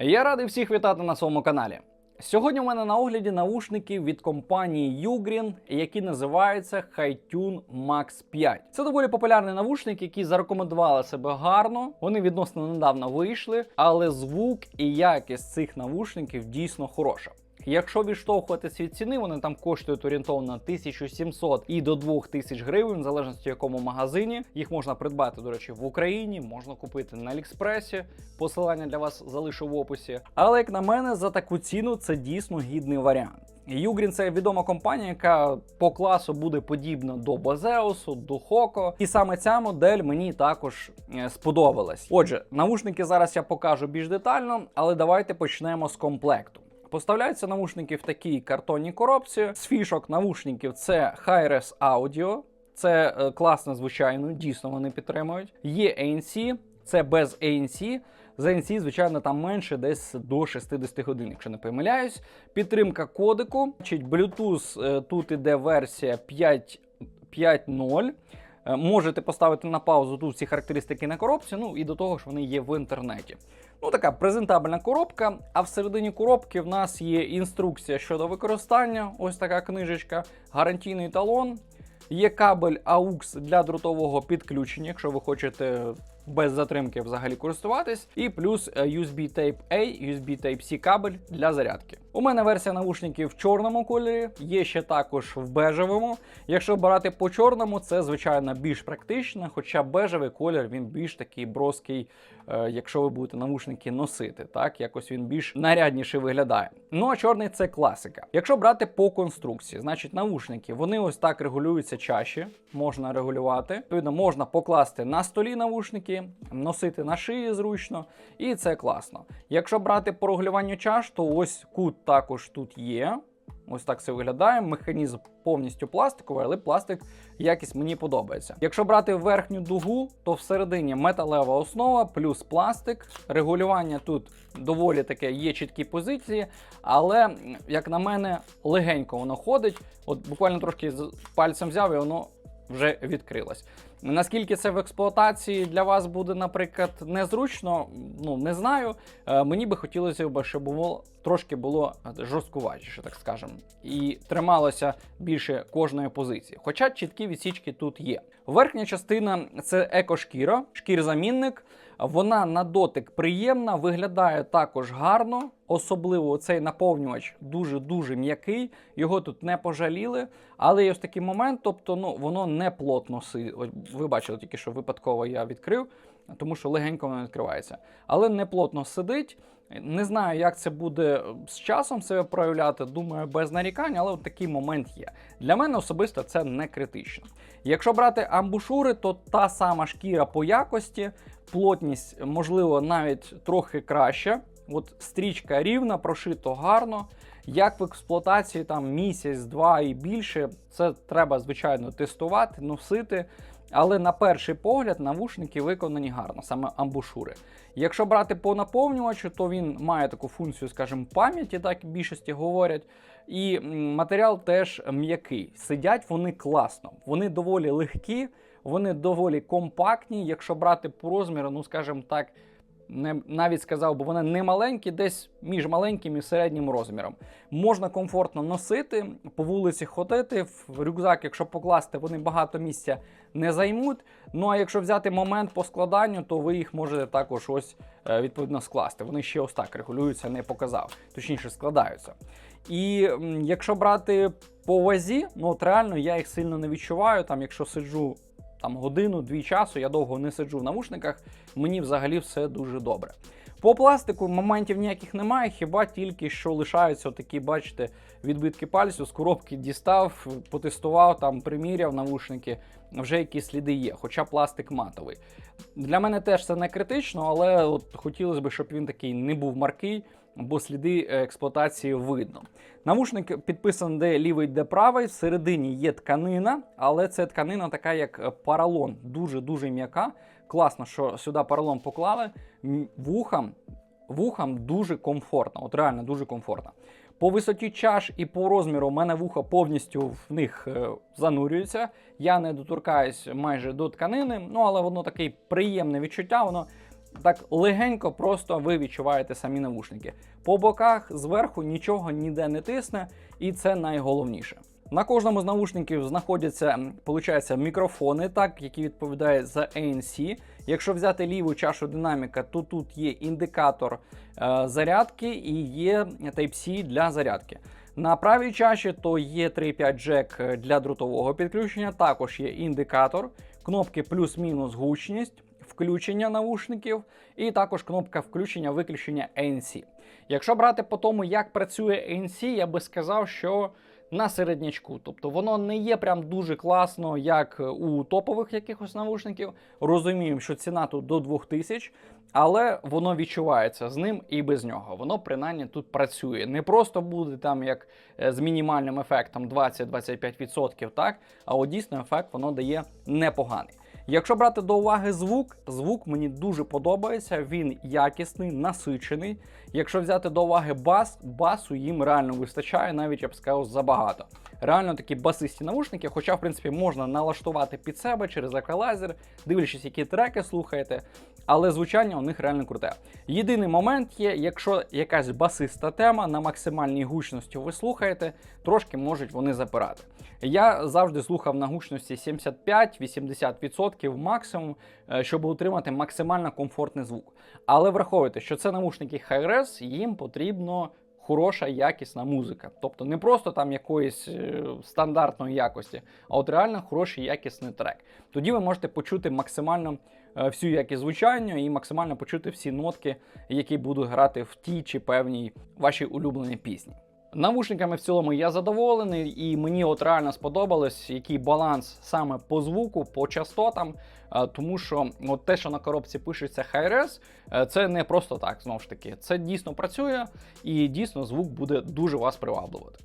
Я радий всіх вітати на своєму каналі. Сьогодні у мене на огляді наушники від компанії Ugreen, які називаються HiTune Max 5. Це доволі популярний навушник, які зарекомендували себе гарно. Вони відносно недавно вийшли, але звук і якість цих навушників дійсно хороша. Якщо відштовхуватись від ціни, вони там коштують орієнтовно 1700 і до 2000 гривень, в залежності в якому магазині. Їх можна придбати, до речі, в Україні, можна купити на Алікспресі. Посилання для вас залишу в описі. Але як на мене, за таку ціну це дійсно гідний варіант. Югрін це відома компанія, яка по класу буде подібна до Базеусу, до Хоко. І саме ця модель мені також е, сподобалась. Отже, наушники зараз я покажу більш детально, але давайте почнемо з комплекту. Поставляються наушники в такій картонній коробці. З фішок навушників це Hi-Res Audio. Це е, класно, звичайно, дійсно вони підтримують. Є ANC, це без ANC. За ANC, звичайно, там менше десь до 60 годин, якщо не помиляюсь. Підтримка кодеку. Чи Bluetooth е, тут іде версія 5 5.0. Е, Можете поставити на паузу тут всі характеристики на коробці, ну і до того ж вони є в інтернеті. Ну, така презентабельна коробка. А всередині коробки в нас є інструкція щодо використання. Ось така книжечка, гарантійний талон. Є кабель AUX для дротового підключення, якщо ви хочете без затримки взагалі користуватись. І плюс е, USB Type-A, USB Type-C кабель для зарядки. У мене версія навушників в чорному кольорі, є ще також в бежевому. Якщо брати по чорному, це звичайно більш практично, хоча бежевий колір він більш такий броский, е, якщо ви будете навушники носити. Так, якось він більш нарядніше виглядає. Ну а чорний це класика. Якщо брати по конструкції, значить навушники вони ось так регулюються чаші, можна регулювати. Відповідно, можна покласти на столі навушники, носити на шиї зручно, і це класно. Якщо брати по регулюванню чаш, то ось кут також тут є. Ось так це виглядає. Механізм повністю пластиковий, але пластик якість мені подобається. Якщо брати верхню дугу, то всередині металева основа плюс пластик. Регулювання тут доволі таке є чіткі позиції, але, як на мене, легенько воно ходить. От буквально трошки пальцем взяв і воно вже відкрилось. Наскільки це в експлуатації для вас буде, наприклад, незручно, ну не знаю. Е, мені би хотілося б, щоб було трошки було жорсткуватіше, так скажемо, і трималося більше кожної позиції. Хоча чіткі відсічки тут є. Верхня частина це екошкіра, шкірзамінник. Вона на дотик приємна, виглядає також гарно. Особливо цей наповнювач дуже-дуже м'який, його тут не пожаліли. Але є ось такий момент, тобто ну, воно не плотно си. Ось Ви бачили тільки, що випадково я відкрив, тому що легенько воно відкривається. Але не плотно сидить. Не знаю, як це буде з часом себе проявляти. Думаю, без нарікань, але от такий момент є. Для мене особисто це не критично. Якщо брати амбушури, то та сама шкіра по якості, плотність, можливо, навіть трохи краща. От стрічка рівна, прошито гарно. Як в експлуатації там місяць-два і більше, це треба, звичайно, тестувати, носити. Але на перший погляд навушники виконані гарно, саме амбушури. Якщо брати по наповнювачу, то він має таку функцію, скажімо, пам'яті, так більшості говорять. І матеріал теж м'який. Сидять вони класно, вони доволі легкі, вони доволі компактні. Якщо брати по розміру, ну скажімо так, не, навіть сказав, бо вони не маленькі, десь між маленьким і середнім розміром. Можна комфортно носити, по вулиці ходити, в рюкзак, якщо покласти, вони багато місця не займуть. Ну а якщо взяти момент по складанню, то ви їх можете також ось е, відповідно скласти. Вони ще ось так регулюються, не показав, точніше складаються. І якщо брати по вазі, ну от реально я їх сильно не відчуваю. Там, якщо сиджу там годину-дві часу, я довго не сиджу в навушниках, мені взагалі все дуже добре. По пластику моментів ніяких немає, хіба тільки що лишаються такі, бачите, відбитки пальців з коробки дістав, потестував, там приміряв навушники, вже якісь сліди є, хоча пластик матовий. Для мене теж це не критично, але от хотілося б, щоб він такий не був маркий, бо сліди е, експлуатації видно. Навушник підписаний де лівий, де правий. Всередині є тканина, але це тканина така, як е, паралон, дуже-дуже м'яка. Класно, що сюди поролон поклали. Вухам, вухам дуже комфортно, от реально дуже комфортно. По висоті чаш і по розміру у мене вуха повністю в них е, занурюються. Я не доторкаюсь майже до тканини, ну але воно таке приємне відчуття, воно так легенько, просто ви відчуваєте самі навушники. По боках, зверху нічого ніде не тисне, і це найголовніше. На кожному з наушників знаходяться, получається, мікрофони, так, які відповідають за ANC. Якщо взяти ліву чашу динаміка, то тут є індикатор е, зарядки і є Type-C для зарядки. На правій чаші то є 3.5 джек е, для дротового підключення, також є індикатор, кнопки плюс-мінус гучність, включення навушників, і також кнопка включення-виключення ANC. Якщо брати по тому, як працює ANC, я би сказав, що на середнячку. Тобто воно не є прям дуже класно, як у топових якихось навушників. Розуміємо, що ціна тут до 2000, але воно відчувається з ним і без нього. Воно принаймні тут працює. Не просто буде там як е, з мінімальним ефектом 20-25%, так, а от дійсно ефект воно дає непоганий. Якщо брати до уваги звук, звук мені дуже подобається, він якісний, насичений. Якщо взяти до уваги бас, басу їм реально вистачає, навіть я б сказав, забагато. Реально такі басисті навушники, хоча, в принципі, можна налаштувати під себе через еквалайзер, дивлячись, які треки слухаєте, але звучання у них реально круте. Єдиний момент є, якщо якась басиста тема на максимальній гучності ви слухаєте, трошки можуть вони запирати. Я завжди слухав на гучності 75-80% максимум, е, щоб отримати максимально комфортний звук. Але враховуйте, що це навушники Hi-Res, їм потрібно хороша якісна музика. Тобто не просто там якоїсь е, стандартної якості, а от реально хороший якісний трек. Тоді ви можете почути максимально е, всю якість звучання і максимально почути всі нотки, які будуть грати в тій чи певній вашій улюбленій пісні. Навушниками в цілому я задоволений, і мені от реально сподобалось, який баланс саме по звуку, по частотам. е, Тому що от те, що на коробці пишеться Hi-Res, е, це не просто так, знову ж таки. Це дійсно працює, і дійсно звук буде дуже вас приваблювати.